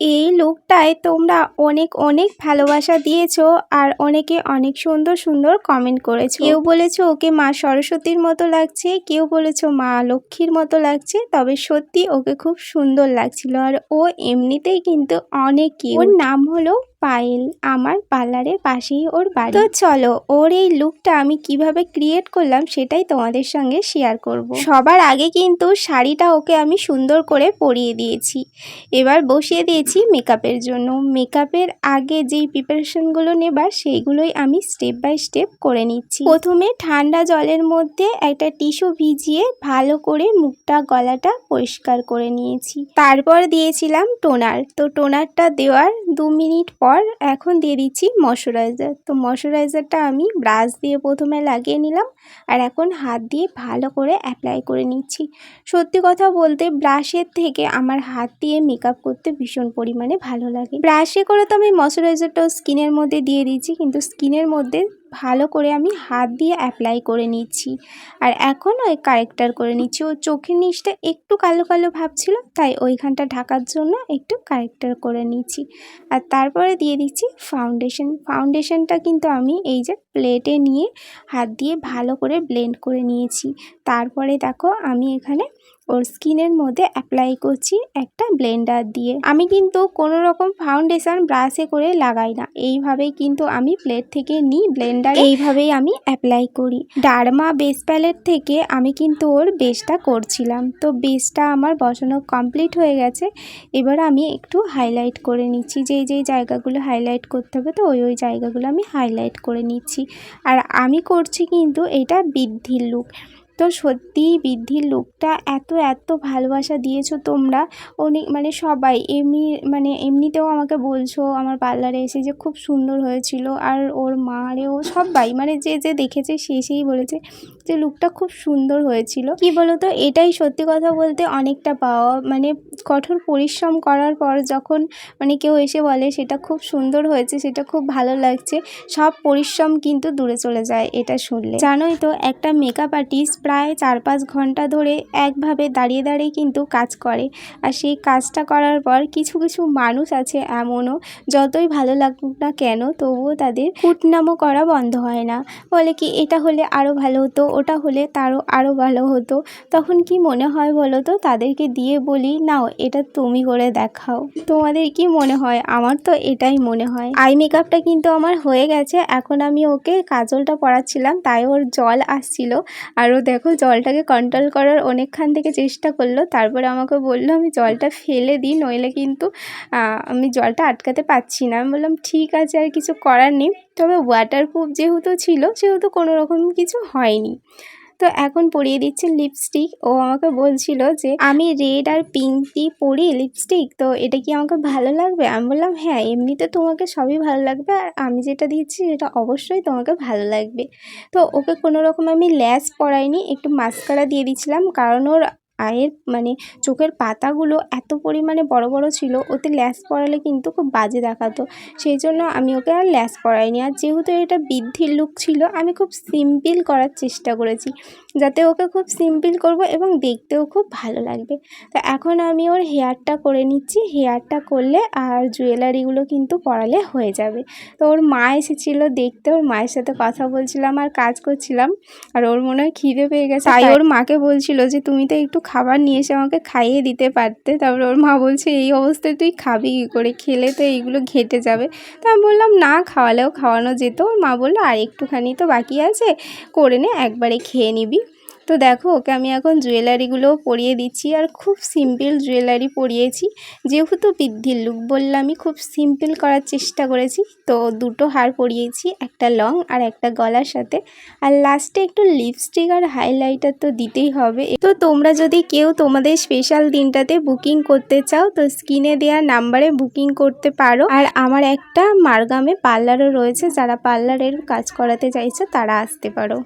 এই লুকটায় তোমরা অনেক অনেক ভালোবাসা দিয়েছ আর অনেকে অনেক সুন্দর সুন্দর কমেন্ট করেছ। কেউ বলেছ ওকে মা সরস্বতীর মতো লাগছে, কেউ বলেছ মা লক্ষ্মীর মতো লাগছে, তবে সত্যি ওকে খুব সুন্দর লাগছিল। আর ও এমনিতেই কিন্তু অনেক ওর নাম হলো পায়েল আমার পার্লারের পাশেই ওর বাড়ি। তো চলো, ওর এই লুকটা আমি কীভাবে ক্রিয়েট করলাম সেটাই তোমাদের সঙ্গে শেয়ার করব। সবার আগে কিন্তু শাড়িটা ওকে আমি সুন্দর করে পরিয়ে দিয়েছি। এবার বসিয়ে দিয়েছি মেকআপের জন্য। মেকআপের আগে যেই প্রিপারেশনগুলো নেবার সেইগুলোই আমি স্টেপ বাই স্টেপ করে নিচ্ছি। প্রথমে ঠান্ডা জলের মধ্যে একটা টিস্যু ভিজিয়ে ভালো করে মুখটা, গলাটা পরিষ্কার করে নিয়েছি। তারপর দিয়েছিলাম টোনার তো টোনারটা দেওয়ার দু মিনিট পর এখন দিয়ে দিচ্ছি ময়শ্চারাইজার তো ময়শ্চারাইজারটা আমি ব্রাশ দিয়ে প্রথমে লাগিয়ে নিলাম আর এখন হাত দিয়ে ভালো করে অ্যাপ্লাই করে নিচ্ছি। সত্যি কথা বলতে ব্রাশের থেকে আমার হাত দিয়ে মেকআপ করতে ভীষণ পরিমাণে ভালো লাগে। ব্রাশে করে তো আমি ময়শ্চারাইজারটাও স্কিনের মধ্যে দিয়ে দিচ্ছি, কিন্তু স্কিনের মধ্যে ভালো করে আমি হাত দিয়ে অ্যাপ্লাই করে নিচ্ছি। আর এখন ওই কারেক্টার করে নিচ্ছি। ও চোখের নিচটা একটু কালো কালো ভাবছিল তাই ওইখানটা ঢাকার জন্য একটু কারেক্টার করে নিচ্ছি। আর তারপরে দিয়ে দিচ্ছি ফাউন্ডেশন ফাউন্ডেশনটা কিন্তু আমি এই যে প্লেটে নিয়ে হাত দিয়ে ভালো করে ব্লেন্ড করে নিয়েছি। তারপরে দেখো আমি এখানে ওর স্কিনের মধ্যে অ্যাপ্লাই করছি একটা ব্লেন্ডার দিয়ে। আমি কিন্তু কোনো রকম ফাউন্ডেশন ব্রাশে করে লাগাই না। এইভাবেই কিন্তু আমি প্লেট থেকে নিই ব্লেন্ডার এইভাবেই আমি অ্যাপ্লাই করি। ডার্মা বেস প্যালেট থেকে আমি কিন্তু ওর বেসটা করছিলাম। তো বেসটা আমার বসানো কমপ্লিট হয়ে গেছে। এবার আমি একটু হাইলাইট করে নিচ্ছি। যেই যেই জায়গাগুলো হাইলাইট করতে হবে তো ওই ওই জায়গাগুলো আমি হাইলাইট করে নিচ্ছি। আর আমি করছি কিন্তু এটা বৃদ্ধির লুক। তো সত্যিই বৃদ্ধির লুকটা এত এত ভালোবাসা দিয়েছ তোমরা। অনেক মানে সবাই এমনি মানে এমনিতেও আমাকে বলছো, আমার পার্লারে এসে যে খুব সুন্দর হয়েছিল। আর ওর মারেও সবাই মানে যে যে দেখেছে সে, সেই বলেছে। যে লুকটা খুব সুন্দর হয়েছিল। কি বলতো, এটাই সত্যি কথা বলতে অনেকটা পাওয়া মানে কঠোর পরিশ্রম করার পর যখন মানে কেউ এসে বলে সেটা খুব সুন্দর হয়েছে, সেটা খুব ভালো লাগছে, সব পরিশ্রম কিন্তু দূরে চলে যায় এটা শুনলে। জানোই তো, একটা মেকআপ আর্টিস্ট প্রায় চার পাঁচ ঘণ্টা ধরে একভাবে দাঁড়িয়ে দাঁড়িয়ে কিন্তু কাজ করে। আর সেই কাজটা করার পর কিছু কিছু মানুষ আছে এমনও, যতই ভালো লাগুক না কেন তবুও তাদের কুটনামো করা বন্ধ হয় না। বলে কি, এটা হলে আরও ভালো হতো ওটা হলে তারও আরও ভালো হতো। তখন কি মনে হয় বলো তো? তাদেরকে দিয়ে বলি, নাও, এটা তুমি করে দেখাও। তোমাদের কি মনে হয়? আমার তো এটাই মনে হয়। আই মেকআপটা কিন্তু আমার হয়ে গেছে। এখন আমি ওকে কাজলটা পরাচ্ছিলাম, তাই ওর জল আসছিল। আর ও দেখো, জলটাকে কন্ট্রোল করার অনেকক্ষণ থেকে চেষ্টা করল। তারপরে আমাকে বলল, আমি জলটা ফেলে দিই, নইলে কিন্তু আমি জলটা আটকাতে পারছি না। আমি বললাম, ঠিক আছে, আর কিছু করার নেই। তবে ওয়াটারপ্রুফ যেহেতু ছিল, সেহেতু কোনো রকম কিছু হয়নি। তো এখন পরিয়ে দিচ্ছে লিপস্টিক ও আমাকে বলছিল যে, আমি রেড আর পিঙ্ক দিয়ে পরি লিপস্টিক তো এটা কি আমাকে ভালো লাগবে? আমি বললাম হ্যাঁ এমনিতে তোমাকে সবই ভালো লাগবে, আর আমি যেটা দিচ্ছি সেটা অবশ্যই তোমাকে ভালো লাগবে। তো ওকে কোনো রকম আমি ল্যাস পরাইনি, একটু মাস্কারা দিয়ে দিচ্ছিলাম কারণ ওর আয়ের মানে চোখের পাতাগুলো এত পরিমাণে বড় বড় ছিল ওতে ল্যাস পরালে কিন্তু খুব বাজে দেখাতো। সেই জন্য আমি ওকে আর ল্যাস পরাইনি। আর যেহেতু এটা বৃদ্ধির লুক ছিল আমি খুব সিম্পল করার চেষ্টা করেছি যাতে ওকে খুব সিম্পল করব এবং দেখতেও খুব ভালো লাগবে। তো এখন আমি ওর হেয়ারটা করে নিচ্ছি। হেয়ারটা করলে আর জুয়েলারিগুলো কিন্তু পরালে হয়ে যাবে। তো ওর মা এসেছিল দেখতে ওর মায়ের সাথে কথা বলছিলাম আর কাজ করছিলাম আর ওর মনে হয় খিদে পেয়ে গেছে। তাই। ওর মাকে বলছিল যে তুমি তো একটু খাবার নিয়ে এসে আমাকে খাইয়ে দিতে পারতে। তারপরে ওর মা বলছে, এই অবস্থায় তুই খাবি কী করে? খেলে তো এইগুলো ঘেটে যাবে। তো আমি বললাম, না, খাওয়ালেও খাওয়ানো যেত। ওর মা বলল, আর একটুখানি তো বাকি আছে, করে নে, একবারে খেয়ে নিবি। তো দেখো, ওকে আমি এখন জুয়েলারিগুলোও পরিয়ে দিচ্ছি আর খুব সিম্পল জুয়েলারি পরিয়েছি। যেহেতু বৃদ্ধির লুক বললামই খুব সিম্পল করার চেষ্টা করেছি, তো দুটো হার পরিয়েছি, একটা লং আর একটা গলার সাথে। আর লাস্টে একটু লিপস্টিক আর হাইলাইটার তো দিতেই হবে। তো তোমরা যদি কেউ তোমাদের স্পেশাল দিনটাতে বুকিং করতে চাও, তো স্ক্রিনে দেওয়া নাম্বারে বুকিং করতে পারো। আর আমার একটা মারগামে পার্লারও রয়েছে, যারা পার্লারের কাজ করাতে চাইছে, তারা আসতে পারো।